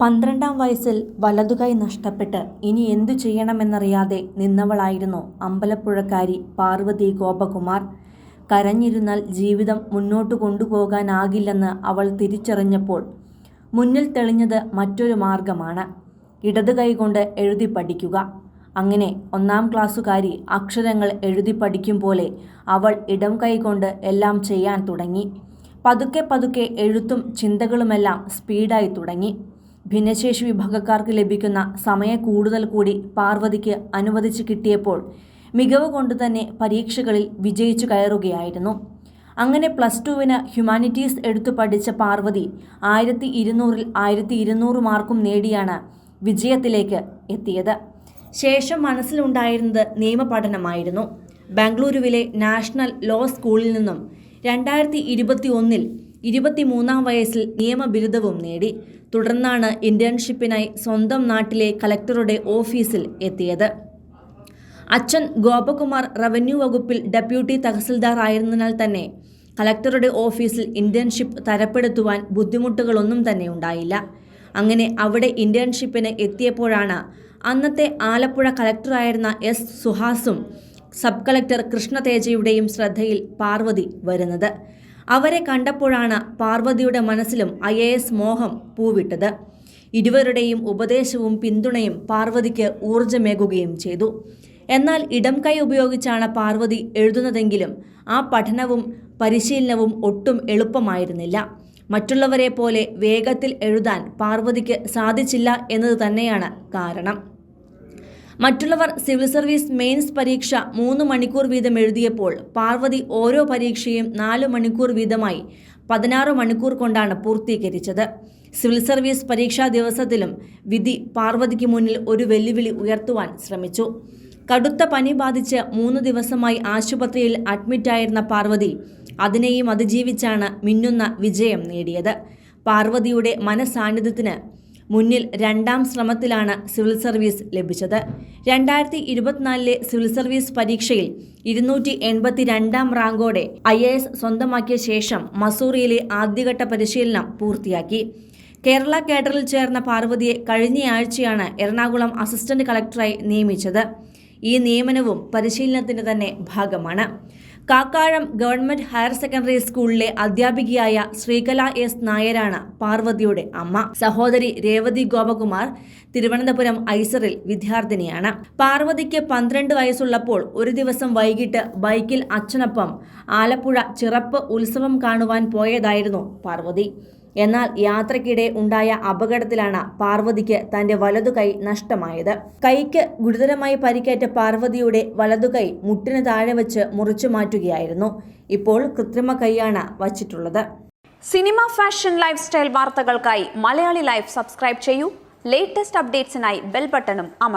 പന്ത്രണ്ടാം വയസ്സിൽ വലതുകൈ നഷ്ടപ്പെട്ട് ഇനി എന്തു ചെയ്യണമെന്നറിയാതെ നിന്നവളായിരുന്നു അമ്പലപ്പുഴക്കാരി പാർവതി ഗോപകുമാർ. കരഞ്ഞിരുന്നാൽ ജീവിതം മുന്നോട്ടു കൊണ്ടുപോകാനാകില്ലെന്ന് അവൾ തിരിച്ചറിഞ്ഞപ്പോൾ മുന്നിൽ തെളിഞ്ഞത് മറ്റൊരു മാർഗമാണ്. ഇടത് കൈകൊണ്ട് എഴുതി പഠിക്കുക. അങ്ങനെ ഒന്നാം ക്ലാസ്സുകാരി അക്ഷരങ്ങൾ എഴുതി പഠിക്കും പോലെ അവൾ ഇടം കൈകൊണ്ട് എല്ലാം ചെയ്യാൻ തുടങ്ങി. പതുക്കെ പതുക്കെ എഴുത്തും ചിന്തകളുമെല്ലാം സ്പീഡായി തുടങ്ങി. ഭിന്നശേഷി വിഭാഗക്കാർക്ക് ലഭിക്കുന്ന സമയ കൂടുതൽ കൂടി പാർവതിക്ക് അനുവദിച്ചു കിട്ടിയപ്പോൾ മികവ് കൊണ്ട് തന്നെ പരീക്ഷകളിൽ വിജയിച്ചു കയറുകയായിരുന്നു. അങ്ങനെ പ്ലസ് ടുവിന് ഹ്യൂമാനിറ്റീസ് എടുത്തു പഠിച്ച പാർവതി ആയിരത്തി ഇരുന്നൂറിൽ ആയിരത്തി ഇരുന്നൂറ് മാർക്കും നേടിയാണ് വിജയത്തിലേക്ക് എത്തിയത്. ശേഷം മനസ്സിലുണ്ടായിരുന്നത് നിയമപഠനമായിരുന്നു. ബാംഗ്ലൂരുവിലെ നാഷണൽ ലോ സ്കൂളിൽ നിന്നും രണ്ടായിരത്തി ഇരുപത്തി ഒന്നിൽ ഇരുപത്തിമൂന്നാം വയസ്സിൽ നിയമബിരുദവും നേടി. തുടർന്നാണ് ഇന്റേൺഷിപ്പിനായി സ്വന്തം നാട്ടിലെ കലക്ടറുടെ ഓഫീസിൽ എത്തിയത്. അച്ഛൻ ഗോപകുമാർ റവന്യൂ വകുപ്പിൽ ഡെപ്യൂട്ടി തഹസിൽദാർ ആയിരുന്നതിനാൽ തന്നെ കലക്ടറുടെ ഓഫീസിൽ ഇന്റേൺഷിപ്പ് തരപ്പെടുത്തുവാൻ ബുദ്ധിമുട്ടുകളൊന്നും തന്നെ ഉണ്ടായില്ല. അങ്ങനെ അവിടെ ഇന്റേൺഷിപ്പിന് എത്തിയപ്പോഴാണ് അന്നത്തെ ആലപ്പുഴ കലക്ടറായിരുന്ന എസ് സുഹാസും സബ് കളക്ടർ കൃഷ്ണതേജയുടെയും ശ്രദ്ധയിൽ പാർവതി വരുന്നത്. അവരെ കണ്ടപ്പോഴാണ് പാർവതിയുടെ മനസ്സിലും ഐ എ എസ് മോഹം പൂവിട്ടത്. ഇരുവരുടെയും ഉപദേശവും പിന്തുണയും പാർവതിക്ക് ഊർജമേകുകയും ചെയ്തു. എന്നാൽ ഇടം കൈ ഉപയോഗിച്ചാണ് പാർവതി എഴുതുന്നതെങ്കിലും ആ പഠനവും പരിശീലനവും ഒട്ടും എളുപ്പമായിരുന്നില്ല. മറ്റുള്ളവരെ പോലെ വേഗത്തിൽ എഴുതാൻ പാർവതിക്ക് സാധിച്ചില്ല എന്നത് തന്നെയാണ് കാരണം. മറ്റുള്ളവർ സിവിൽ സർവീസ് മെയിൻസ് പരീക്ഷ മൂന്ന് മണിക്കൂർ വീതം എഴുതിയപ്പോൾ പാർവതി ഓരോ പരീക്ഷയും നാല് മണിക്കൂർ വീതമായി പതിനാറ് മണിക്കൂർ കൊണ്ടാണ് പൂർത്തീകരിച്ചത്. സിവിൽ സർവീസ് പരീക്ഷാ ദിവസത്തിലും വിധി പാർവതിക്ക് മുന്നിൽ ഒരു വെല്ലുവിളി ഉയർത്തുവാൻ ശ്രമിച്ചു. കടുത്ത പനി ബാധിച്ച് മൂന്ന് ദിവസമായി ആശുപത്രിയിൽ അഡ്മിറ്റായിരുന്ന പാർവതി അതിനെയും അതിജീവിച്ചാണ് മിന്നുന്ന വിജയം നേടിയത്. പാർവതിയുടെ മനസാന്നിധ്യത്തിന് മുന്നിൽ രണ്ടാം ശ്രമത്തിലാണ് സിവിൽ സർവീസ് ലഭിച്ചത്. രണ്ടായിരത്തി ഇരുപത്തിനാലിലെ സിവിൽ സർവീസ് പരീക്ഷയിൽ ഇരുന്നൂറ്റി എൺപത്തി രണ്ടാം റാങ്കോടെ ഐ എ എസ് സ്വന്തമാക്കിയ ശേഷം മസൂറിയിലെ ആദ്യഘട്ട പരിശീലനം പൂർത്തിയാക്കി. കേരള കേഡറിൽ ചേർന്ന പാർവതിയെ കഴിഞ്ഞയാഴ്ചയാണ് എറണാകുളം അസിസ്റ്റന്റ് കളക്ടറായി നിയമിച്ചത്. ഈ നിയമനവും പരിശീലനത്തിന്റെ തന്നെ ഭാഗമാണ്. കാക്കാഴം ഗവൺമെന്റ് ഹയർ സെക്കൻഡറി സ്കൂളിലെ അധ്യാപികയായ ശ്രീകല എസ് നായരാണ് പാർവതിയുടെ അമ്മ. സഹോദരി രേവതി ഗോപകുമാർ തിരുവനന്തപുരം ഐസറിൽ വിദ്യാർത്ഥിനിയാണ്. പാർവതിക്ക് പന്ത്രണ്ട് വയസ്സുള്ളപ്പോൾ ഒരു ദിവസം വൈകിട്ട് ബൈക്കിൽ അച്ഛനൊപ്പം ആലപ്പുഴ ചിറപ്പ് ഉത്സവം കാണുവാൻ പോയതായിരുന്നു പാർവതി. എന്നാൽ യാത്രക്കിടെ ഉണ്ടായ അപകടത്തിലാണ് പാർവതിക്ക് തന്റെ വലതുകൈ നഷ്ടമായത്. കൈക്ക് ഗുരുതരമായി പരിക്കേറ്റ പാർവതിയുടെ വലതുകൈ മുട്ടിന് താഴെ വെച്ച് മുറിച്ചു മാറ്റുകയായിരുന്നു. ഇപ്പോൾ കൃത്രിമ കൈയാണ് വച്ചിട്ടുള്ളത്. സിനിമ ഫാഷൻ ലൈഫ് സ്റ്റൈൽ വാർത്തകൾക്കായി മലയാളി ലൈഫ് സബ്സ്ക്രൈബ് ചെയ്യൂ. ലേറ്റസ്റ്റ് അപ്ഡേറ്റ്സിനായി ബെൽ ബട്ടണും അമർ